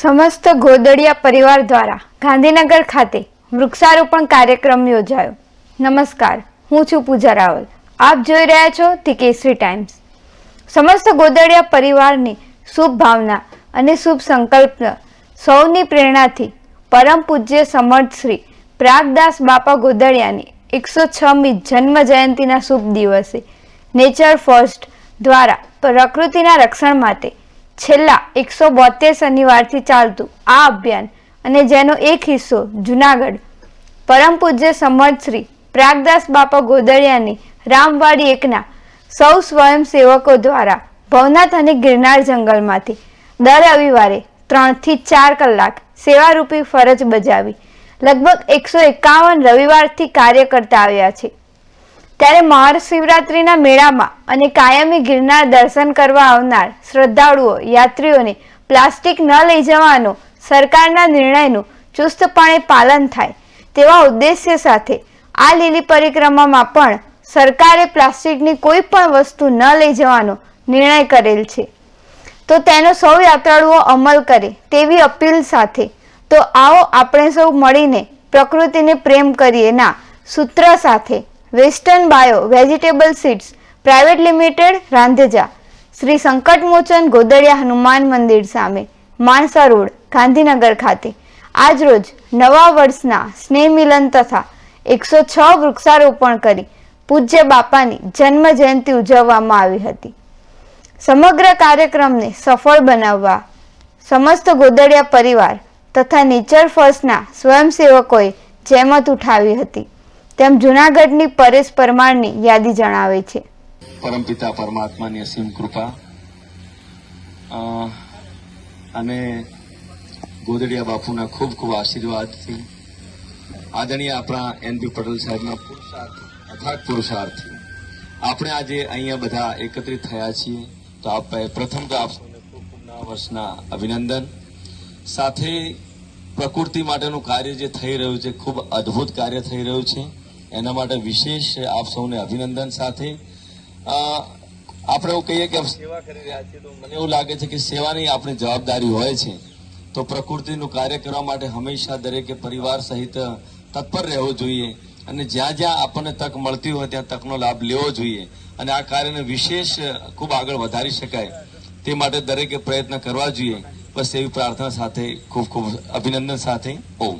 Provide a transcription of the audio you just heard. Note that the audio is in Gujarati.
સમસ્ત ગોદડિયા પરિવાર દ્વારા ગાંધીનગર ખાતે વૃક્ષારોપણ કાર્યક્રમ યોજાયો. નમસ્કાર, હું છું પૂજા રાવલ. આપ જોઈ રહ્યા છો ધી કેસરી ટાઈમ્સ. સમસ્ત ગોદડિયા પરિવારની શુભ ભાવના અને શુભ સંકલ્પ સૌની પ્રેરણાથી પરમ પૂજ્ય સમર્થ શ્રી પ્રાગદાસ બાપા ગોદડિયાની એકસો છમી જન્મ જયંતિના શુભ દિવસે નેચર ફર્સ્ટ દ્વારા પ્રકૃતિના રક્ષણ માટે છેલ્લા એકસો બોતેર શનિવારથી ચાલતું આ અભિયાન અને જેનો એક હિસ્સો જુનાગઢ, પરમ પૂજ્ય સમર્થ શ્રી પ્રાગદાસ બાપા ગોદડિયાની રામવાડી એકના સૌ સ્વયંસેવકો દ્વારા ભવનાથ અને ગિરનાર જંગલમાંથી દર રવિવારે ત્રણથી ચાર કલાક સેવારૂપી ફરજ બજાવી લગભગ એકસો એકાવન રવિવારથી કાર્ય કરતા આવ્યા છે. ત્યારે મહાશિવરાત્રિના મેળામાં અને કાયમી ગિરનાર દર્શન કરવા આવનાર શ્રદ્ધાળુઓ, યાત્રીઓને પ્લાસ્ટિક ન લઈ જવાનો સરકારના નિર્ણયનું ચુસ્તપણે પાલન થાય તેવા ઉદ્દેશ્ય સાથે આ લીલી પરિક્રમામાં પણ સરકારે પ્લાસ્ટિકની કોઈ પણ વસ્તુ ન લઈ જવાનો નિર્ણય કરેલ છે. તો તેનો સૌ યાત્રાળુઓ અમલ કરે તેવી અપીલ સાથે તો આવો આપણે સૌ મળીને પ્રકૃતિને પ્રેમ કરીએ ના સૂત્ર સાથે western bio vegetable seeds, private limited Randheja, Shri Sankatmochan Godadiya Hanuman મંદિર સામે, માણસા રોડ, ગાંધીનગર ખાતે. આજરોજ નવા વર્ષના સ્નેહ મિલન તથા એકસો છ વૃક્ષારોપણ કરી પૂજ્ય બાપાની જન્મ જયંતિ ઉજવવામાં આવી હતી. સમગ્ર કાર્યક્રમને સફળ બનાવવા સમસ્ત ગોદડિયા પરિવાર તથા નેચર ફર્સ્ટના સ્વયંસેવકોએ જહેમત ઉઠાવી હતી. તેમ જૂનાગઢની પરેશ પરમારની યાદી જણાવે છે. પરમપિતા પરમાત્માની અસીમ કૃપા. અને ગોદડિયા બાપુના ખૂબ ખૂબ આશીર્વાદથી આદરણીય આપણા એન પી પટેલ સાહેબના પુરુષાર્થ અથાગ પુરુષાર્થથી આપણે આજે અહીંયા બધા એકત્રિત થયા છીએ. તો આપ પ્રથમ તો આપ સૌને ખૂબ ખૂબ નવા વર્ષના અભિનંદન. સાથે પ્રકૃતિ માટેનું કાર્ય જે થઈ રહ્યું છે, ખૂબ અદ્ભુત કાર્ય થઈ રહ્યું છે. એના માટે વિશેષ આપ સૌને અભિનંદન સાથે. આપણે એવું કહીએ કે સેવા કરી રહ્યા છીએ તો મને એવું લાગે છે કે સેવાની આપણી જવાબદારી હોય છે. તો પ્રકૃતિનું કાર્ય કરવા માટે હંમેશા દરેકે પરિવાર સહિત તત્પર રહેવું જોઈએ અને જ્યાં જ્યાં આપણને તક મળતી હોય ત્યાં તકનો લાભ લેવો જોઈએ અને આ કાર્યને વિશેષ ખૂબ આગળ વધારી શકાય તે માટે દરેકે પ્રયત્ન કરવા જોઈએ. બસ એવી પ્રાર્થના સાથે ખૂબ ખૂબ અભિનંદન સાથે. ઓમ.